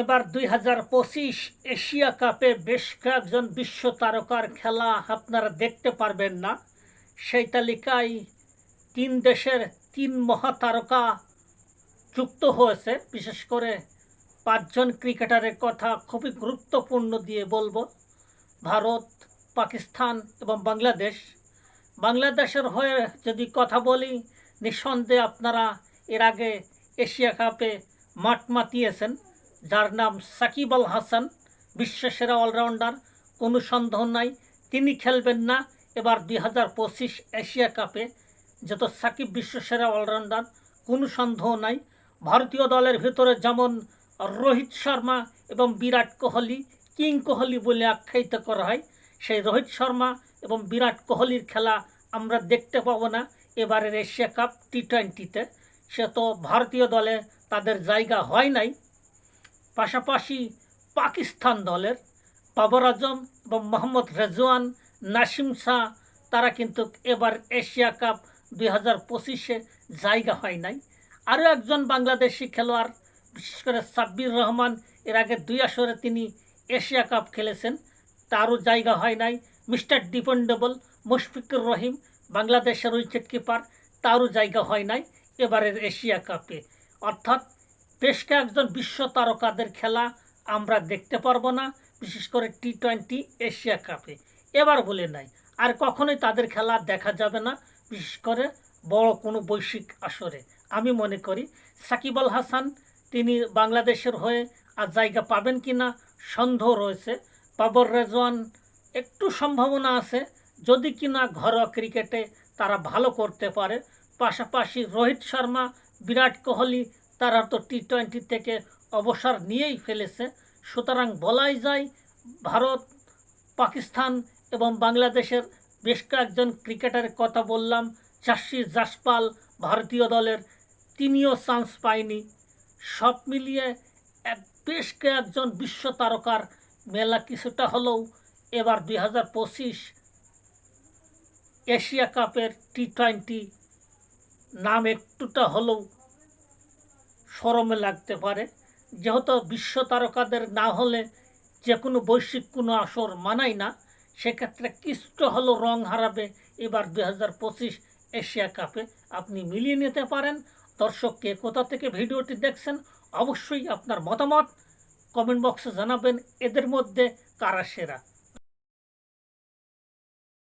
এবার দুই হাজার পঁচিশ এশিয়া কাপে বেশ কয়েকজন বিশ্ব তারকার খেলা আপনারা দেখতে পারবেন না। সেই তালিকায় তিন দেশের তিন মহাতারকা যুক্ত হয়েছে। বিশেষ করে পাঁচজন ক্রিকেটারের কথা খুবই গুরুত্বপূর্ণ দিয়ে বলব। ভারত, পাকিস্তান এবং বাংলাদেশ। বাংলাদেশের হয়ে যদি কথা বলি, নিঃসন্দেহে আপনারা এর আগে এশিয়া কাপে মাঠ মাতিয়েছেন। যার নাম সাকিব আল হাসান বিশ্বসেরা অলরাউন্ডার কোনো সন্দেহ নাই তিনি খেলবেন না। এবার দুই হাজার পঁচিশ এশিয়া কাপে যত সাকিব বিশ্বসেরা অলরাউন্ডার কোনো সন্দেহ নাই ভারতীয় দলের ভিতরে যেমন রোহিত শর্মা এবং বিরাট কোহলি, কিং কোহলি বলে আখ্যায়িত করা হয়, সেই রোহিত শর্মা এবং বিরাট কোহলির খেলা আমরা দেখতে পাবো না এবারের এশিয়া কাপ টি টোয়েন্টিতে সে তো ভারতীয় দলে তাদের জায়গা হয় নাই। পাশাপাশি পাকিস্তান দলের বাবর আজম এবং মোহাম্মদ রেজওয়ান, নাসিম শাহ, তারা কিন্তু এবার এশিয়া কাপ দুই হাজার পঁচিশে জায়গা হয় নাই। আরও একজন বাংলাদেশি খেলোয়াড়, বিশেষ করে সাব্বির রহমান, এর আগে দুই আসরে তিনি এশিয়া কাপ খেলেছেন, তারও জায়গা হয় নাই। মিস্টার ডিপেন্ডেবল মুশফিকুর রহিম, বাংলাদেশের উইকেট কিপার তারও জায়গা হয় নাই এবারের এশিয়া কাপে। অর্থাৎ বেশ কয়েকজন বিশ্ব তারকাদের খেলা আমরা দেখতে পারব না, বিশেষ করে টি টোয়েন্টি এশিয়া কাপে। এবার বলে নাই, আর কখনোই তাদের খেলা দেখা যাবে না, বিশেষ করে বড় কোনো বৈশ্বিক আসরে। আমি মনে করি সাকিব আল হাসান, তিনি বাংলাদেশের হয়ে আর জায়গা পাবেন কি না, সন্দেহ রয়েছে। বাবর রেজওয়ান, একটু সম্ভাবনা আছে, যদি কিনা ঘরোয়া ক্রিকেটে তারা ভালো করতে পারে। পাশাপাশি রোহিত শর্মা, বিরাট কোহলি তারা তো টি টোয়েন্টি থেকে অবসর নিয়েই ফেলেছে। সুতরাং বলাই যায়, ভারত, পাকিস্তান এবং বাংলাদেশের বেশ কয়েকজন ক্রিকেটারের কথা বললাম। চাষি জাসপাল ভারতীয় দলের তিনিও চান্স পায়নি। সব মিলিয়ে এক বেশ কয়েকজন বিশ্ব তারকার মেলা কিছুটা হলেও এবার দুই হাজার পঁচিশ এশিয়া কাপের টি টোয়েন্টি নাম একটুটা হলেও সরমে লাগতে পারে। যেহেতু বিশ্ব তারকাদের না হলে যে কোনো বৈশ্বিক কোনো আসর মানাই না, সেক্ষেত্রে কিছুটা হলেও রং হারাবে এবার দুই হাজার পঁচিশ এশিয়া কাপে। আপনি মিলিয়ে নিতে পারেন। দর্শককে কোথা থেকে ভিডিওটি দেখছেন, অবশ্যই আপনার মতামত কমেন্ট বক্সে জানাবেন। এদের মধ্যে কারা সেরা?